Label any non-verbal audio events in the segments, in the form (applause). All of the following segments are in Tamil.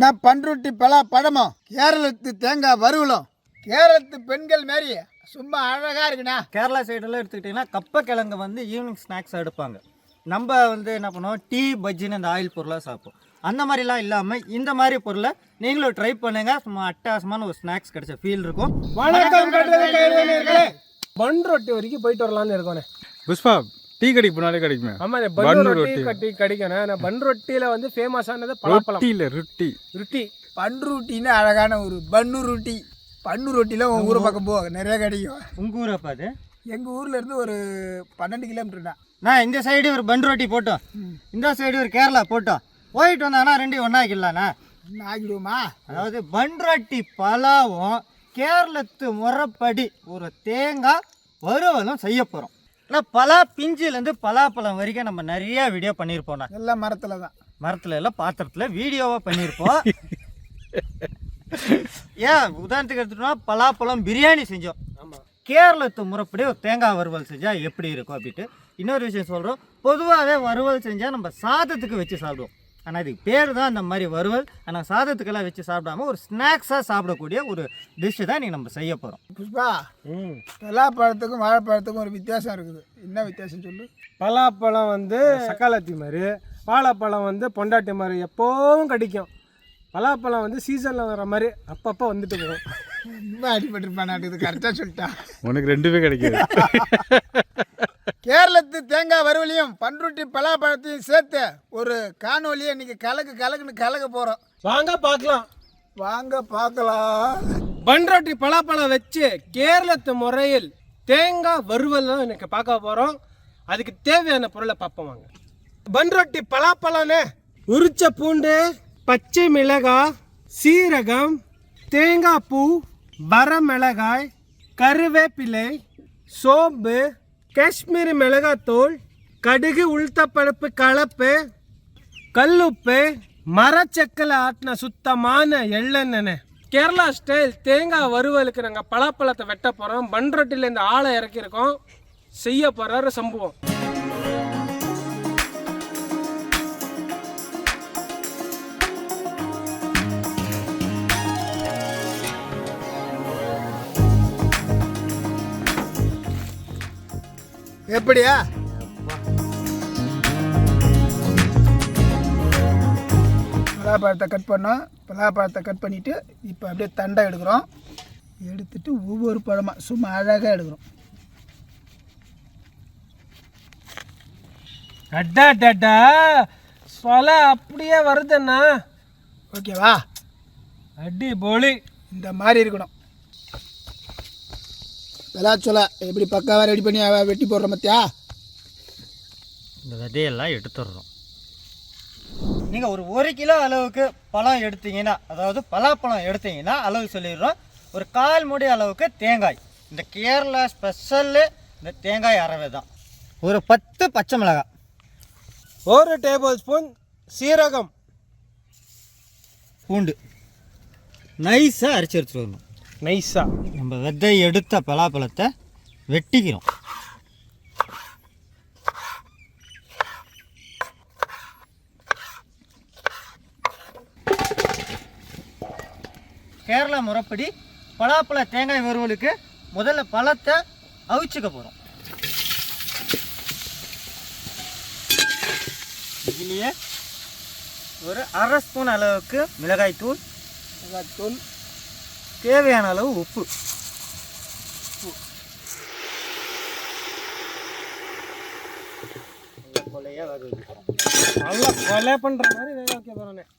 நான் பண்ருட்டி பலா பழமும் கேரளத்து தேங்காய் வறுவலும் கேரளத்து பெண்கள் மாரி சும்மா அழகா இருக்குண்ணா. கேரளா சைடெல்லாம் எடுத்துக்கிட்டிங்கன்னா கப்பக்கிழங்கு வந்து ஈவினிங் ஸ்நாக்ஸ் எடுப்பாங்க. நம்ம வந்து என்ன பண்ணுவோம் டீ பஜ்ஜின்னு அந்த ஆயில் பொருளாக சாப்பிடுவோம். அந்த மாதிரிலாம் இல்லாமல் இந்த மாதிரி பொருளை நீங்களும் ட்ரை பண்ணுங்க. சும்மா அட்டகாசமான ஒரு ஸ்நாக்ஸ் கிடைச்ச ஃபீல் இருக்கும். வணக்கம் பன் ரொட்டி வரைக்கும் போயிட்டு வரலாம்னு இருக்கோண்ணே புஷ்பா டீ கடைக்கு போனாலே கிடைக்குமே. ஆமா இந்த பன் பன் ரொட்டி. கட்டி கிடைக்கணும். நான் பன் ரொட்டியில வந்து ஃபேமஸ் ஆனது ரொட்டி இல்ல ரொட்டி. ரொட்டி. பன்ருட்டின்னு அழகான ஒரு பன்னு ரொட்டி. பன்னு ரொட்டியில் உன் ஊரை பக்கம் போ. நிறைய கிடைக்கும் உங்கள் ஊரை பார்த்து எங்கள் ஊர்ல இருந்து ஒரு பன்னெண்டு கிலோமீட்டர்ண்ணா நான் இந்த சைடு ஒரு பன் ரொட்டி போட்டோம். இந்த சைடு ஒரு கேரளா போட்டோம். போயிட்டு வந்தாங்கன்னா ரெண்டையும் ஒன்றாக்கிடலாண்ணா என்ன ஆகிடுவோமா அதாவது பன் ரொட்டி பலாவும் கேரளத்து முறைப்படி ஒரு தேங்காய் வறுவலும் செய்ய போகிறோம் ஆனால் பலா பிஞ்சிலேருந்து பலாப்பழம் வரைக்கும் நம்ம நிறைய வீடியோ பண்ணியிருப்போம்ண்ணா எல்லாம் மரத்தில் தான். மரத்துல எல்லாம் பாத்திரத்தில் வீடியோவாக பண்ணியிருப்போம் ஏன் உதாரணத்துக்கு எடுத்துட்டோம்னா பலாப்பழம் பிரியாணி செஞ்சோம். ஆமா. கேரளத்து முறைப்படி ஒரு தேங்காய் வறுவல் செஞ்சால் எப்படி இருக்கும் அப்படின்ட்டு இன்னொரு விஷயம் சொல்கிறோம் பொதுவாகவே வறுவல் செஞ்சால் நம்ம சாதத்துக்கு வச்சு சாப்பிடுவோம். ஆனால் இதுக்கு பேர் தான் அந்த மாதிரி வறுவல். ஆனால் சாதத்துக்கெல்லாம் வச்சு சாப்பிடாம ஒரு ஸ்நாக்ஸாக சாப்பிடக்கூடிய ஒரு டிஷ்ஷு தான் நீங்கள் நம்ம செய்ய போகிறோம் புஷ்பா ம். பலாப்பழத்துக்கும் வாழைப்பழத்துக்கும் ஒரு வித்தியாசம் இருக்குது. என்ன வித்தியாசம் சொல்லு? பலாப்பழம் வந்து சக்காலத்தி மாதிரி வாழைப்பழம் வந்து பொண்டாட்டி மாதிரி எப்போவும் கிடைக்கும். பலாப்பழம் வந்து சீசனில் வர மாதிரி அப்பப்போ வந்துட்டு போகும். ரொம்ப அடிபட்டிருப்பான் நாட்டுக்கு கரெக்டாக சொல்லிட்டான் உனக்கு ரெண்டுமே கிடைக்காது. (laughs) கேரளத்து தேங்காய் வறுவலையும் பன்ருட்டி பலாப்பழத்தையும் சேர்த்து ஒரு காணொலியை இன்னைக்கு கலக்கு கலக்குன்னு கலக்க போகிறோம் வாங்க பார்க்கலாம். வாங்க பார்க்கலாம். பன் ரொட்டி பலாப்பழம் வச்சு கேரளத்து முறையில் தேங்காய் வறுவல் தான் எனக்கு பார்க்க போகிறோம் அதுக்கு தேவையான பொருளை பார்ப்போம் வாங்க. பன் ரொட்டி பலாப்பழம்னே உரிச்ச பூண்டு பச்சை மிளகாய் சீரகம் தேங்காய் பூ வரமிளகாய் கருவேப்பிலை சோம்பு காஷ்மீரி மிளகாத்தூள் கடுகு உளுத்தப்பருப்பு கலப்பு கல்லுப்பு மரச்சக்கலை ஆட்டின சுத்தமான எள்ளெண்ணெய். கேரளா ஸ்டைல் தேங்காய் வறுவலுக்கு நாங்கள் பலாப்பழத்தை வெட்ட போகிறோம் பன் ரொட்டியில் இந்த ஆளை இறக்கியிருக்கோம். செய்ய போகிறாரு சம்பவம். எப்படியா? பலாப்பழத்தை கட் பண்ணோம். பலாப்பழத்தை கட் பண்ணிவிட்டு இப்போ அப்படியே தண்டை எடுக்கிறோம். எடுத்துட்டு ஒவ்வொரு பழமாக சும்மா அழகாக எடுக்கிறோம். அட்டா டட்டா சொல அப்படியே வருதுண்ணா. ஓகேவா? அடி போலி. இந்த மாதிரி இருக்கணும். விளாச்சொல எப்படி பக்காவாக ரெடி பண்ணி அவ வெட்டி போடுறோம் மத்தியா இந்த விதையெல்லாம் எடுத்துடுறோம். நீங்கள் ஒரு ஒரு கிலோ அளவுக்கு பழம் எடுத்தீங்கன்னா அதாவது பலாப்பழம் எடுத்தீங்கன்னா அளவு சொல்லிடுறோம். ஒரு கால் மூடி அளவுக்கு தேங்காய். இந்த கேரளா ஸ்பெஷல்லு இந்த தேங்காய் அரவை தான். ஒரு பத்து பச்சை மிளகாய். ஒரு டேபிள் ஸ்பூன் சீரகம். பூண்டு. நைஸாக அரைச்சி எடுத்துட்டு வரணும். நைஸா. நம்ம விதை எடுத்த பலாப்பழத்தை வெட்டிக்கிறோம். கேரளா முறைப்படி பலாப்பழ தேங்காய் வறுவலுக்கு முதல்ல பழத்தை அவிச்சுக்க போகிறோம் இதுலேயே ஒரு அரை ஸ்பூன் அளவுக்கு மிளகாய் தூள் தூள் தேவையான அளவு உப்பு. நல்லா கொலை பண்ணுற மாதிரி வேக வைக்க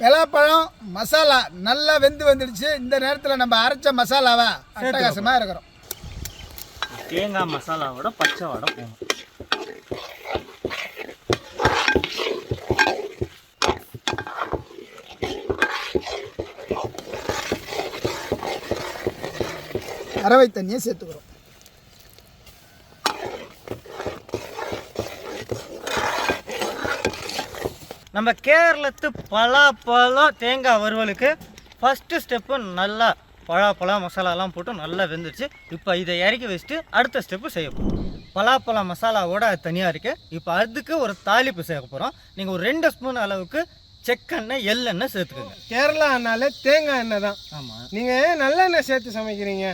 பலாப்பழம் மசாலா நல்லா வெந்து வந்துடுச்சு. இந்த நேரத்தில் நம்ம அரைச்ச மசாலாவை அட்டகாசமாக இருக்கிறோம் தேங்காய் மசாலாவோட பச்சை வடை போகணும் அரவை தண்ணியை சேர்த்துக்கிறோம். நம்ம கேரளத்து பலாப்பழம் தேங்காய் வறுவலுக்கு ஃபஸ்ட்டு ஸ்டெப்பு நல்லா பலாப்பழம் மசாலாலாம் போட்டு நல்லா வெந்துருச்சு. இப்போ இதை இறக்கி வச்சுட்டு அடுத்த ஸ்டெப்பு செய்ய போகிறோம் பலாப்பழம் மசாலாவோட அது தனியாக இருக்குது இப்போ அதுக்கு ஒரு தாளிப்பு சேர்க்க போகிறோம் நீங்கள் ஒரு ரெண்டு ஸ்பூன் அளவுக்கு செக்கெண்ணெய் எள்ளெண்ணெய் சேர்த்துக்கோங்க. கேரளானாலே தேங்காய் எண்ணெய் தான். ஆமாம் நீங்கள் நல்லெண்ணெய் சேர்த்து சமைக்கிறீங்க?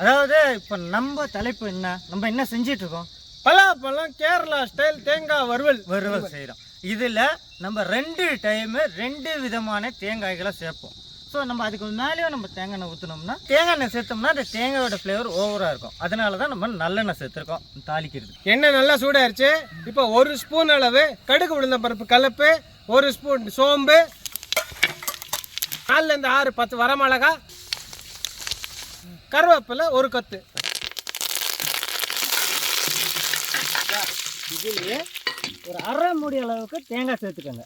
அதாவது இப்போ நம்ம தலைப்பு என்ன? நம்ம என்ன செஞ்சிட்டு இருக்கோம் பலாப்பழம் கேரளா ஸ்டைல் தேங்காய் வறுவல் வறுவல் செய்கிறோம் இதில் நம்ம ரெண்டு டைமு ரெண்டு விதமான தேங்காய்களை சேர்ப்போம். ஸோ நம்ம அதுக்கு மேலேயும் நம்ம தேங்காய் எண்ணெய் ஊற்றினோம்னா தேங்காய் எண்ணெய் சேர்த்தோம்னா அந்த தேங்காயோட ஃப்ளேவர் ஓவராக இருக்கும். அதனால தான் நம்ம நல்லெண்ணெய் சேர்த்துருக்கோம் தாளிக்கிறது. எண்ணெய் நல்லா சூடாயிருச்சு. இப்போ ஒரு ஸ்பூன் அளவு கடுகு உளுந்த பருப்பு கலப்பு ஒரு ஸ்பூன் சோம்பு நாலுல இருந்து ஆறு பத்து வரமிளகா கருவேப்பிலை ஒரு கொத்து. இதுலேயே ஒரு அரை மூடி அளவுக்கு தேங்காய் சேர்த்துக்கோங்க.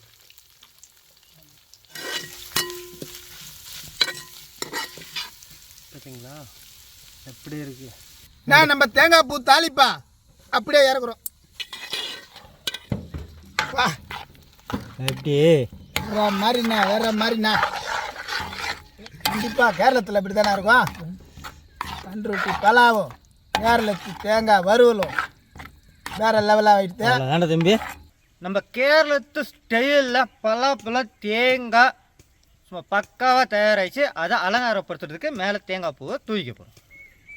பார்த்தீங்களா எப்படி இருக்கு? நான் நம்ம தேங்காய் பூ தாளிப்பா. அப்படியே இறக்குறோம். வா. எப்படி? வேற மாதிரிண்ணா வேற மாதிரிண்ணா. கண்டிப்பாக கேரளத்தில் இப்படி தானே இருக்கும்? பண்ருட்டி பலாவும் கேரளத்து தேங்காய் வறுவலும். வேற லெவலாக ஆகிடுது வேண்டாம் தம்பி. நம்ம கேரளத்து ஸ்டைலில் பலாப்பழம் தேங்காய். சும்மா பக்காவாக தயாராகிச்சு அதை அலங்காரப்படுத்துறதுக்கு மேலே தேங்காய் பூவை தூக்கிக்க போகிறோம்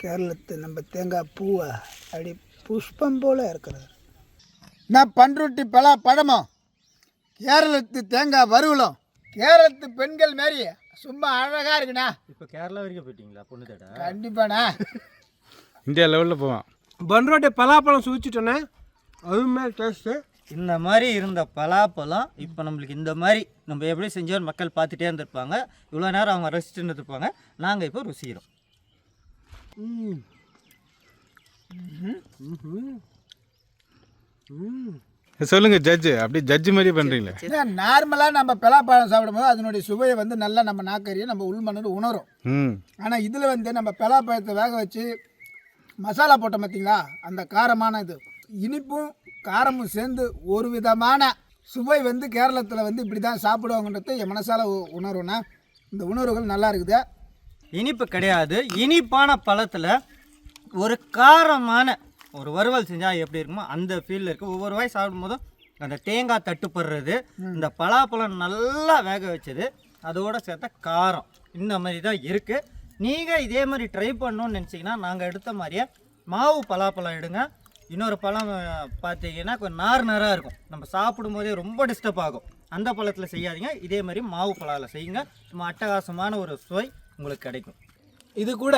கேரளத்து நம்ம தேங்காய் பூவை அப்படி புஷ்பம் போல இருக்கிறது. நான் பண்ருட்டி பலா பழமும். கேரளத்து தேங்காய் வறுவலும். கேரளத்து பெண்கள் மாரி சும்மா அழகாக இருக்குண்ணா. இப்போ கேரளா வரைக்கும் போயிட்டீங்களா பொண்ணு தேட? கண்டிப்பாண்ணா. இந்தியா லெவலில் போவான். பன்ரோட்டை பலாப்பழம் சுவிச்சிட்டோன்னே அதுவுமே டேஸ்ட்டு இந்த மாதிரி இருந்த பலாப்பழம் இப்போ நம்மளுக்கு இந்த மாதிரி நம்ம எப்படி செஞ்சோம் மக்கள் பார்த்துட்டே இருந்திருப்பாங்க. இவ்வளோ நேரம் அவங்க ரசிச்சுட்டு இருந்திருப்பாங்க. நாங்கள் இப்போ ருசிக்கிறோம். சொல்லுங்க ஜட்ஜு அப்படியே ஜட்ஜு மாதிரியே பண்ணுறீங்களே நார்மலாக நம்ம பலாப்பழம் சாப்பிடும்போது அதனுடைய சுவையை வந்து நல்லா நம்ம நாக்கறியை நம்ம உள்மனது உணரும். ம். ஆனால் இதில் வந்து நம்ம பலாப்பழத்தை வேக வச்சு மசாலா போட்டோம் பார்த்தீங்களா அந்த காரமான இது. இனிப்பும் காரமும் சேர்ந்து ஒரு விதமான சுவை வந்து கேரளத்தில் வந்து இப்படி தான் சாப்பிடுவாங்கன்றது என் மனசால உணர்வுனா இந்த உணர்வுகள் நல்லா இருக்குது. இனிப்பு கிடையாது. இனிப்பான பழத்தில் ஒரு காரமான ஒரு வறுவல் செஞ்சால் எப்படி இருக்குமோ அந்த ஃபீலில் இருக்குது ஒவ்வொரு வாய் சாப்பிடும்போதும் அந்த தேங்காய் தட்டுப்படுறது இந்த பலாப்பழம் நல்லா வேக வச்சது அதோட சேர்த்த காரம் இந்த மாதிரி தான் இருக்குது நீங்கள் இதே மாதிரி ட்ரை பண்ணணும்னு நினச்சிங்கன்னா நாங்கள் எடுத்த மாதிரியே மாவு பலாப்பழம் எடுங்க. இன்னொரு பழம் பார்த்தீங்கன்னா கொஞ்சம் நார் நாராக இருக்கும். நம்ம சாப்பிடும்போதே ரொம்ப டிஸ்டர்ப் ஆகும். அந்த பழத்தில் செய்யாதீங்க. இதே மாதிரி மாவு பழத்தில் செய்யுங்க. சும்மா அட்டகாசமான ஒரு சுவை உங்களுக்கு கிடைக்கும். இது கூட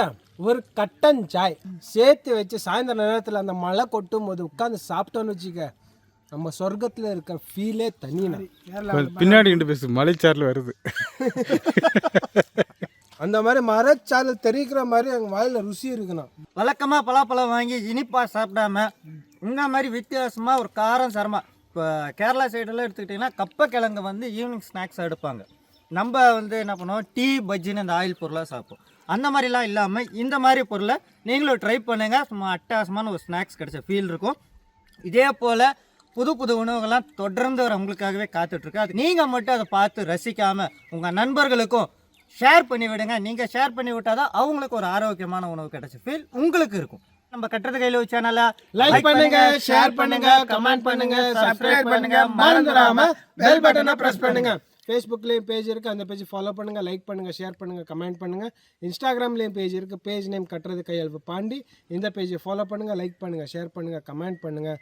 ஒரு கட்டன் சாய். சேர்த்து வச்சு சாயந்தர நேரத்தில் அந்த மழை கொட்டும் போது உட்காந்து சாப்பிட்டோன்னு வச்சுக்க நம்ம சொர்க்கத்தில் இருக்க ஃபீலே தனினா. பின்னாடி கிட்ட பேசு மலைச்சாரில் வருது. அந்த மாதிரி மரச்சாரல் தெரிவிக்கிற மாதிரி எங்கள் வாயில் ருசி இருக்கணும் வழக்கமாக பலாப்பழம் வாங்கி இனிப்பாக சாப்பிடாம இந்த மாதிரி வித்தியாசமாக ஒரு காரம் சரமா இப்போ கேரளா சைடெல்லாம் எடுத்துக்கிட்டிங்கன்னா கப்பக்கிழங்கு வந்து ஈவினிங் ஸ்நாக்ஸ் எடுப்பாங்க. நம்ம வந்து என்ன பண்ணுவோம் டீ பஜ்ஜின்னு அந்த ஆயில் பொருளாக சாப்பிடுவோம். அந்த மாதிரிலாம் இல்லாமல் இந்த மாதிரி பொருளை நீங்களும் ட்ரை பண்ணுங்கள் சும்மா அட்டகாசமான ஒரு ஸ்நாக்ஸ் கிடைச்ச ஃபீல் இருக்கும். இதே போல் புது புது உணவுகள்லாம் தொடர்ந்து உங்களுக்காகவே காத்துட்ருக்கு. அது நீங்கள் மட்டும் அதை பார்த்து ரசிக்காமல் உங்கள் நண்பர்களுக்கும் ஷேர் பண்ணி விடுங்க. நீங்கள் ஷேர் பண்ணி விட்டால் தான் அவங்களுக்கு ஒரு ஆரோக்கியமான உணவு கிடைச்ச ஃபீல் உங்களுக்கு இருக்கும். நம்ம கட்டுறது கையில் சேனலை லைக் பண்ணுங்க ஷேர் பண்ணுங்க கமெண்ட் பண்ணுங்க சப்ஸ்கிரைப் பண்ணுங்க மறந்துடாம பெல் பட்டனை பிரஸ் பண்ணுங்க. ஃபேஸ்புக்லேயும் பேஜ் இருக்குது அந்த பேஜ் ஃபாலோ பண்ணுங்கள் லைக் பண்ணுங்கள் ஷேர் பண்ணுங்கள் கமெண்ட் பண்ணுங்கள் இன்ஸ்டாகிராம்லேயும் பேஜ் இருக்குது பேஜ் நேம் கட்டுறது கையெழுப்பு பாண்டி. இந்த பேஜை ஃபாலோ பண்ணுங்கள் லைக் பண்ணுங்கள் ஷேர் பண்ணுங்கள் கமெண்ட் பண்ணுங்கள்